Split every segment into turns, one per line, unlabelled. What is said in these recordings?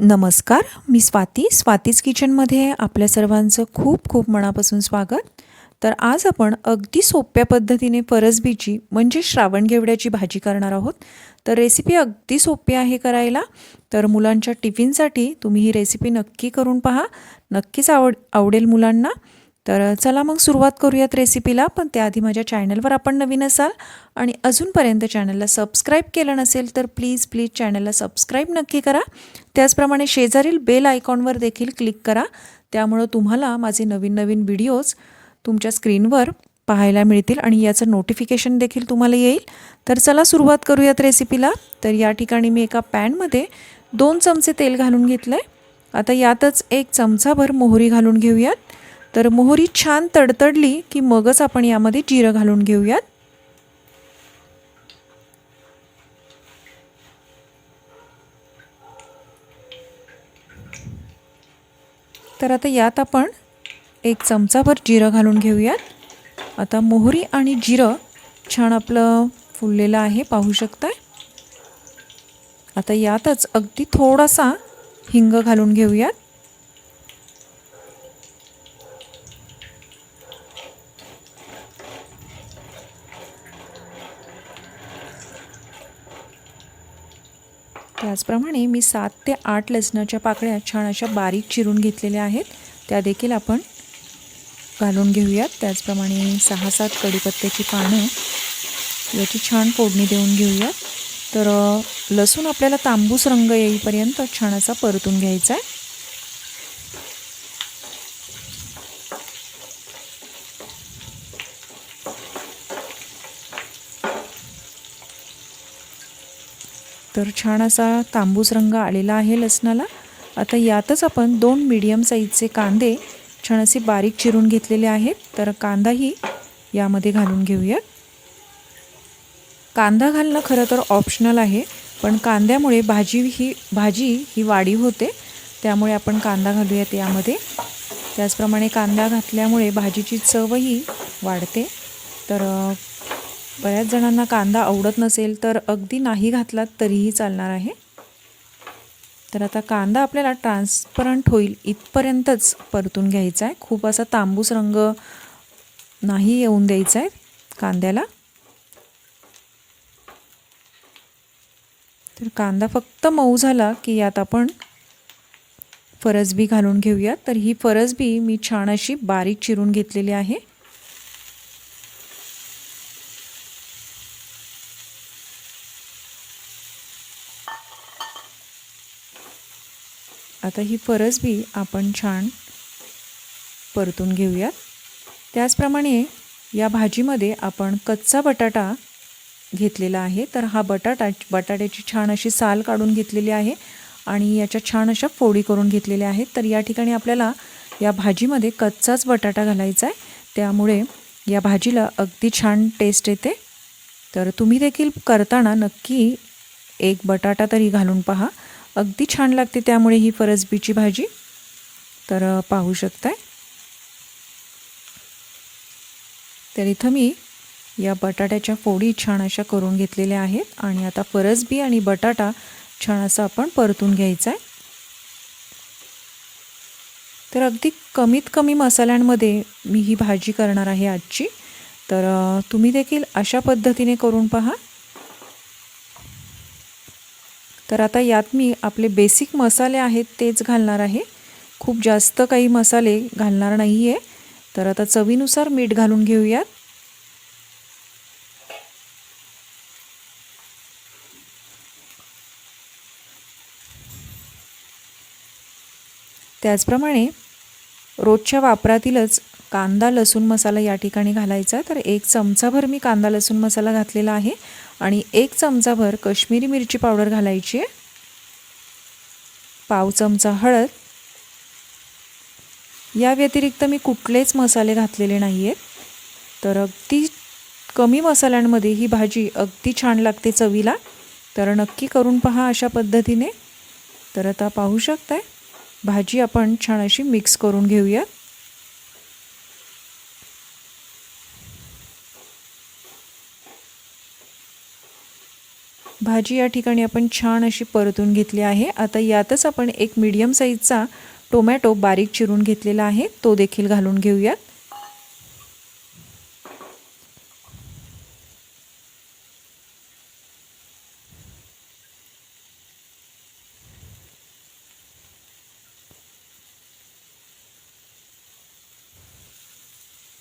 नमस्कार मी स्वाती स्वातीज किचनमध्ये आपल्या सर्वांचं खूप खूप मनापासून स्वागत. तर आज आपण अगदी सोप्या पद्धतीने फरसबीची म्हणजे श्रावण घेवड्याची भाजी करणार आहोत. तर रेसिपी अगदी सोपी आहे करायला. तर मुलांच्या टिफिनसाठी तुम्ही ही रेसिपी नक्की करून पहा. नक्कीच आवड आवडेल मुलांना. तर चला मग सुरुवात करूयात रेसिपीला पण त्याआधी माझ्या चॅनलवर आपण नवीन असाल आणि अजूनपर्यंत चॅनलला सबस्क्राईब केलं नसेल तर प्लीज प्लीज चॅनलला सबस्क्राईब नक्की करा. त्याचप्रमाणे शेजारील बेल आयकॉनवर देखील क्लिक करा. त्यामुळं तुम्हाला माझे नवीन नवीन व्हिडिओज तुमच्या स्क्रीनवर पाहायला मिळतील आणि याचं नोटिफिकेशन देखील तुम्हाला येईल. तर चला सुरुवात करूयात रेसिपीला तर या ठिकाणी मी एका पॅनमध्ये दोन चमचे तेल घालून घेतलं आहे आता यातच एक चमचाभर मोहरी घालून घेऊयात. तर मोहरी छान तडतडली की मगच आपण यामध्ये जिरं घालून घेऊयात. तर आता यात आपण एक चमचाभर जिरं घालून घेऊयात. आता मोहरी आणि जिरं छान आपलं फुललेलं आहे पाहू शकताय. आता यातच अगदी थोडासा हिंग घालून घेऊयात. त्याचप्रमाणे मी सात ते आठ लसणाच्या पाकळ्या छान अशा बारीक चिरून घेतलेल्या आहेत. त्या देखील आपण घालून घेऊयात. त्याचप्रमाणे सहा सात कढीपत्त्याची पानं याची छान फोडणी देऊन घेऊयात. तर लसूण आपल्याला तांबूस रंग येईपर्यंत छान असा परतून घ्यायचा आहे. तर छान असा तांबूस रंग आलेला आहे लसणाला. आता यातच आपण दोन मीडियम साईजचे कांदे छान असे बारीक चिरून घेतलेले आहेत. तर कांदाही यामध्ये घालून घेऊयात. कांदा घालणं खरं तर ऑप्शनल आहे पण कांद्यामुळे भाजी ही भाजी ही वाढीव होते. त्यामुळे आपण कांदा घालूयात यामध्ये. त्याचप्रमाणे कांदा घातल्यामुळे भाजीची चवही वाढते. तर बऱ्याच जणांना कांदा आवडत नसेल तर अगदी नाही घातलात तरीही चालणार आहे. तर आता कांदा आपल्याला ट्रान्सपरंट होईल इथपर्यंतच परतून घ्यायचा आहे खूप असा तांबूस रंग नाही येऊन द्यायचा आहे कांद्याला. तर कांदा फक्त मऊ झाला की यात आपण फरसबी घालून घेऊयात. तर ही फरसबी मी छान अशी बारीक चिरून घेतलेली आहे. आता ही फरसबी आपण छान परतून घेऊयात त्याचप्रमाणे या भाजीमध्ये आपण कच्चा बटाटा घेतलेला आहे. तर हा बटाटा बटाट्याची छान अशी साल काढून घेतलेली आहे आणि याच्या छान अशा फोडी करून घेतलेल्या आहेत. तर या ठिकाणी आपल्याला या भाजीमध्ये कच्चाच बटाटा घालायचा आहे. त्यामुळे या भाजीला अगदी छान टेस्ट येते. तर तुम्ही देखील करताना नक्की एक बटाटा तरी घालून पहा. अगदी छान लागते त्यामुळे ही फरसबीची भाजी. तर पाहू शकताय. तर इथं मी या बटाट्याच्या फोडी छान अशा करून घेतलेल्या आहेत आणि आता फरसबी आणि बटाटा छान असं आपण परतून घ्यायचा आहे तर अगदी कमीत कमी मसाल्यांमध्ये मी ही भाजी करणार आहे आजची. तर तुम्ही देखील अशा पद्धतीने करून पहा. तर आता यात मी आपले बेसिक मसाले आहेत तेच घालणार आहे. खूप जास्त काही मसाले घालणार नाही आहे तर आता चवीनुसार मीठ घालून घेऊयात. त्याचप्रमाणे रोजच्या वापरातीलच कांदा लसूण मसाला या ठिकाणी घालायचा. तर एक चमचाभर मी कांदा लसूण मसाला घातलेला आहे. आणि एक चमचाभर कश्मीरी मिरची पावडर घालायची आहे. पाव चमचा हळद. या व्यतिरिक्त मी कुठलेच मसाले घातलेले नाही आहेत तर अगदी कमी मसाल्यांमध्ये ही भाजी अगदी छान लागते चवीला. तर नक्की करून पहा अशा पद्धतीने. तर आता पाहू शकताय. भाजी आपण छान अशी मिक्स करून घेऊयात. भाजी या ठिकाणी आपण छान अशी परतून घेतली आहे. आता यातच आपण एक मीडियम साईजचा टोमॅटो बारीक चिरून घेतलेला आहे. तो देखील घालून घेऊयात.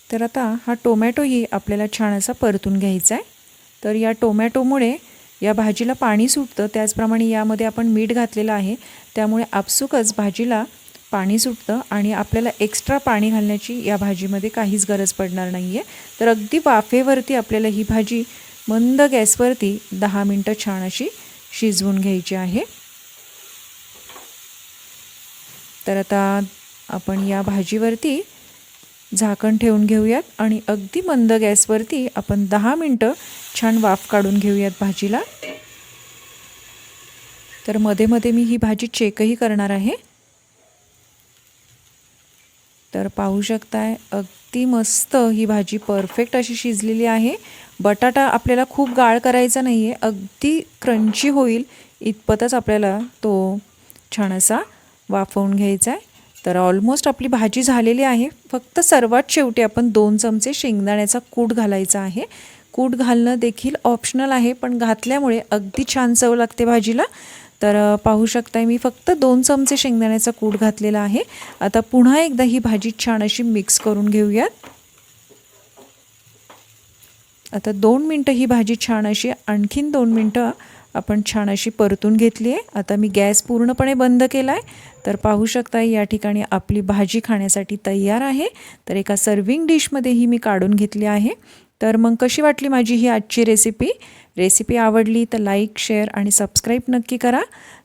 तर आता हा टोमॅटोही आपल्याला छान असा परतून घ्यायचा आहे. तर या टोमॅटोमुळे या भाजीला पाणी सुटतं त्याचप्रमाणे यामध्ये आपण मीठ घातलेलं आहे. त्यामुळे आपसुकच भाजीला पाणी सुटतं आणि आपल्याला एक्स्ट्रा पाणी घालण्याची या भाजीमध्ये काहीच गरज पडणार नाही आहे तर अगदी वाफेवरती आपल्याला ही भाजी मंद गॅसवरती दहा मिनटं छान अशी शिजवून घ्यायची आहे. तर आता आपण या भाजीवरती झाकण ठेवून घेऊयात आणि अगदी मंद गॅसवरती आपण दहा मिनटं छान वाफ काढून घेऊयात भाजीला. तर मध्ये मध्ये मी ही भाजी चेकही करणार आहे. तर पाहू शकताय अगदी मस्त ही भाजी परफेक्ट अशी शिजलेली आहे. बटाटा आपल्याला खूप गाळ करायचा नाही आहे अगदी क्रंची होईल. इतपतच आपल्याला तो छान असा वाफवून घ्यायचा आहे तर ऑलमोस्ट आपली भाजी झालेली आहे. फक्त सर्वात शेवटी आपण दोन चमचे शेंगदाण्याचा कूट घालायचा आहे. कूट घालणं देखील ऑप्शनल आहे पण घातल्यामुळे अगदी छान चव लागते भाजीला. तर पाहू शकताय मी फक्त दोन चमचे शेंगदाण्याचा कूट घातलेला आहे. आता पुन्हा एकदा ही भाजी छान अशी मिक्स करून घेऊयात. आता दोन मिनटं ही भाजी छान अशी आणखीन दोन मिनटं आपण छान अशी परतून घेतली आहे. आता मी गॅस पूर्णपणे बंद केला आहे तर पाहू शकता या ठिकाणी आपली भाजी खाण्यासाठी तयार आहे. तर एका सर्विंग डिशमध्येही मी काढून घेतली आहे. तर मग कशी वाटली माझी ही आजची रेसिपी रेसिपी आवडली तर लाईक शेअर आणि सबस्क्राईब नक्की करा.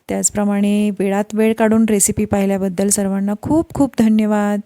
त्याचप्रमाणे वेळात वेळ काढून रेसिपी पाहिल्याबद्दल सर्वांना खूप खूप धन्यवाद.